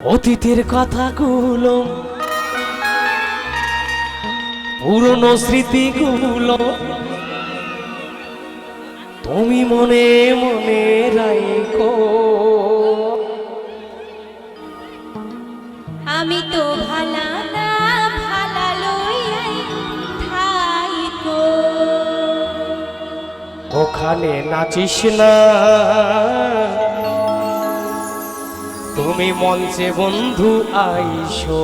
অতীতের কথাগুলো পুরনো স্মৃতিগুলো তুমি মনে মনে রাইকো আমি তো ভালা না ভালা থাইকো। ওখানে নাচিস না তুমি মঞ্চে বন্ধু আইসো।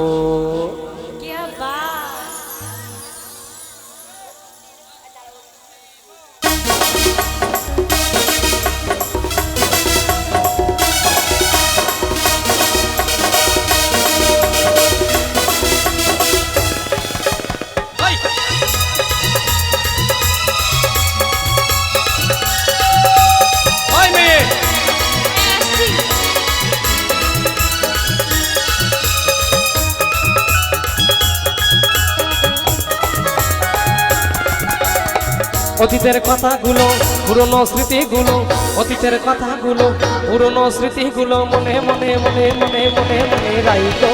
অতীতের কথাগুলো, পুরনো স্মৃতিগুলো, অতীতের কথাগুলো, পুরনো স্মৃতিগুলো মনে মনে মনে মনে মনে মনে রাইতো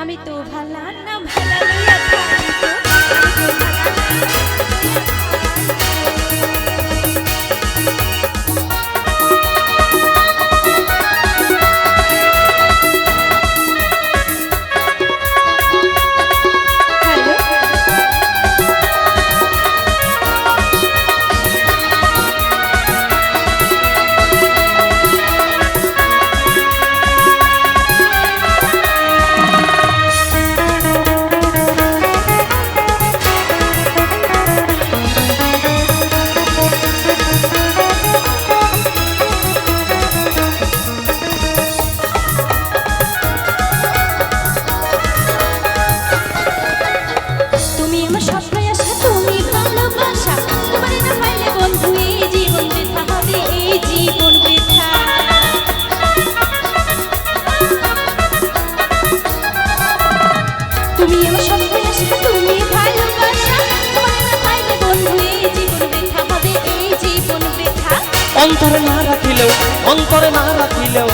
আমি তো ভালো না ভালা অন্তরে না রাখিলেও অন্তরে না রাখিলেও।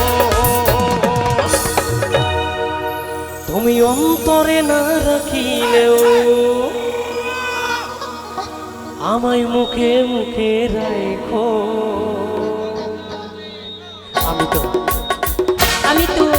তুমি অন্তরে না রাখিলেও আমায় মুখে মুখে রাখো। আমি তো আমি তো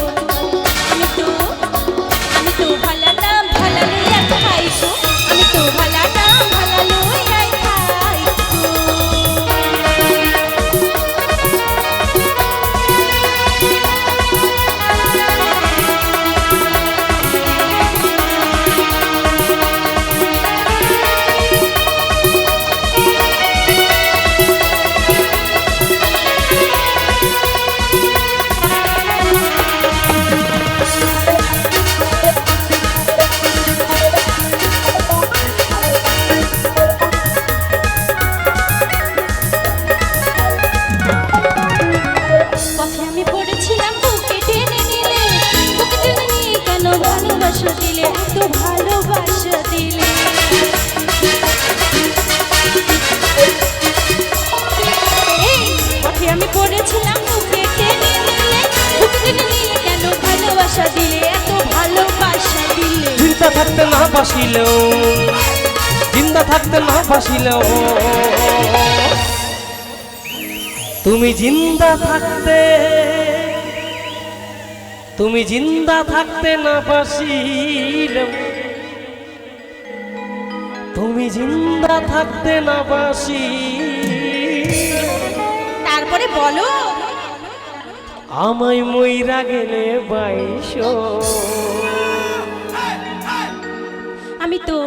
থাকতে না বাসিলেও জিন্দা থাকতে না বাসিলেও। তুমি জিন্দা থাকতে তুমি জিন্দা থাকতে না বাসিলেও। তুমি জিন্দা থাকতে না বাসি তারপরে বলো। আমায় মইরা গেলে বাইশো। আমি তো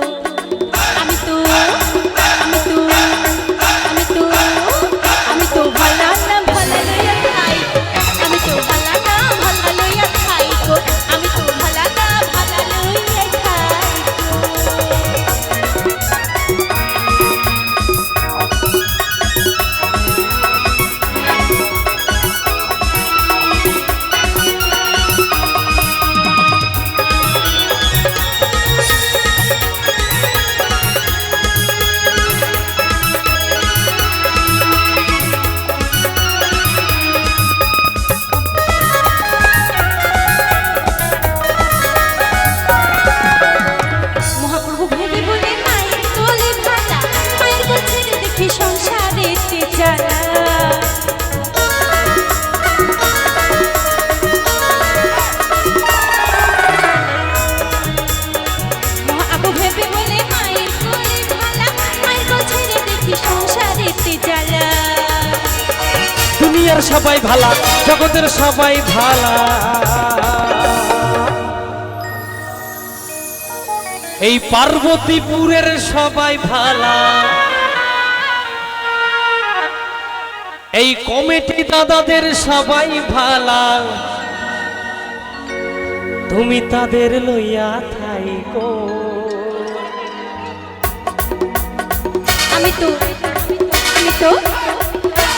সংসারেতে যারা। দুনিয়ার সবাই ভালা জগতের সবাই ভালা। এই পার্বতীপুরের সবাই ভালা। এই কমিটি দাদাদের সবাই ভালা। তুমি তাদের লইয়া থাইকো। আমি তো আমি তো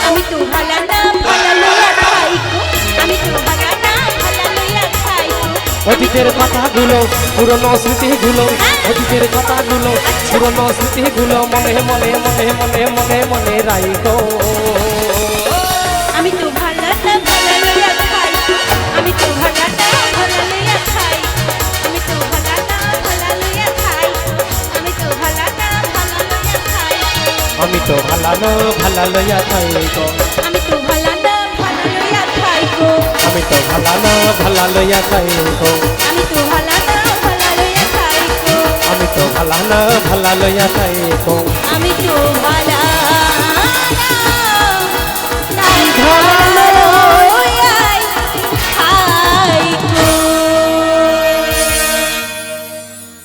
আমি তো ভালা না ভালা লইয়া খাইকো আমি তো ভালা না ভালা লইয়া খাইকো অতীতের কথাগুলো পুরনো স্মৃতিগুলো অতীতের কথাগুলো পুরনো স্মৃতিগুলো মনে মনে মনে মনে মনে মনে রাইকো তো ভালানো ভালা লইয়া থাইকো। আমি তো ভালা না ভালা লইয়া আমি তো ভালানো ভালা লইয়া থাইকো। আমি তো ভালা না ভালা লইয়া খাইকো আমি তো ভালানো ভালা লইয়া থাইকো। আমি তো ভালা ভালা